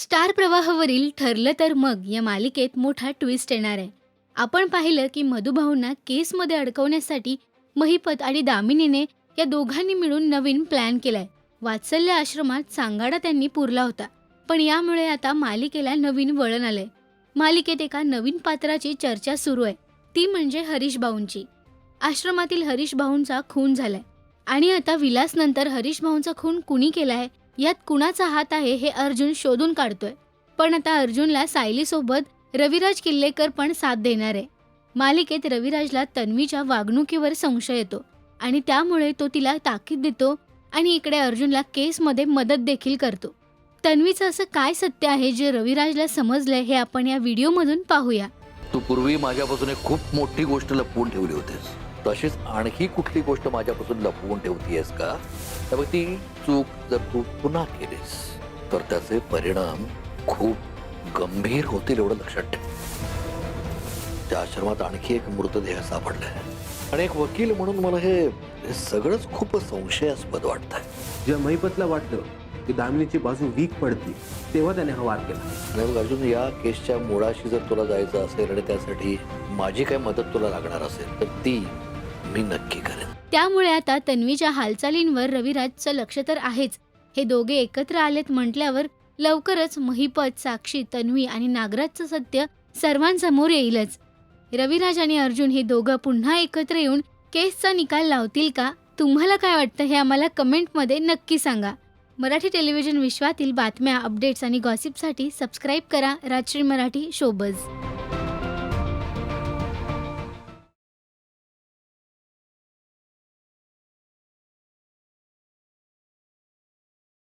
Star प्रवाहावरील ठरलं तर मग या मालिकेत मोठा ट्विस्ट येणार आहे. आपण पाहिलं की मधुभाऊंना केसमध्ये अडकवण्यासाठी महिपत आणि दामिनीने या दोघांनी मिळून नवीन प्लॅन केलाय. वात्सल्य आश्रमात सांगाडा त्यांनी पुरला होता पण यामुळे आता मालिकेला नवीन वळण आलंय. मालिकेत एका नवीन पात्राची चर्चा सुरू आहे ती म्हणजे हरीश भाऊंची आश्रमातील हरीश भाऊंचा खून झालाय आणि आता विलासनंतर हरीश भाऊंचा खून कुणी केलाय यात कुणाचा हात आहे हे अर्जुन शोधून काढतोय. पण आता अर्जुनला सायलीसोबत रविराज किल्लेकर पण साथ देणार आहे. मालिकेत रविराजला तन्वीच्या वागणुकीवर संशय येतो आणि त्यामुळे तो तिला ताकीद देतो आणि इकडे अर्जुनला केसमध्ये मदत देखील करतो. तन्वीचं असं काय सत्य आहे जे रविराजला समजलंय हे आपण या व्हिडिओमधून पाहूया. तू पूर्वी माझ्यापासून एक खूप मोठी गोष्ट लपवून ठेवली होतीस. तशीच आणखी कुठली गोष्ट माझ्यापासून लपवून ठेवतीयस का? तर मग ती चूक जर तू पुन्हा केलीस तर त्याचे परिणाम खूप गंभीर होतील एवढं लक्षात ठेव. त्या आश्रमात आणखी एक मृतदेह सापडलाय. आणि एक वकील म्हणून मला हे सगळंच खूप संशयास्पद वाटतंय. जेव्हा महिपतला वाटलं की दामिनीची बाजू वीक पडती तेव्हा त्याने हा वार केला. अजून या केसच्या मुळाशी जर तुला जायचं असेल आणि त्यासाठी माझी काही मदत तुला लागणार असेल तर ती मी नक्की करेन. त्यामुळे आता तन्वीच्या हालचालींवर रविराजचं लक्ष तर आहेच. हे दोघे एकत्र आलेत म्हटल्यावर लवकरच महिपत साक्षी तन्वी आणि नागराजचं सत्य सर्वांसमोर येईलच. रविराज आणि अर्जुन हे दोघं पुन्हा एकत्र येऊन केसचा निकाल लावतील का? तुम्हाला काय वाटतं हे आम्हाला कमेंटमध्ये नक्की सांगा. मराठी टेलिव्हिजन विश्वातील बातम्या अपडेट्स आणि गॉसिपसाठी सबस्क्राईब करा राजश्री मराठी शोबज.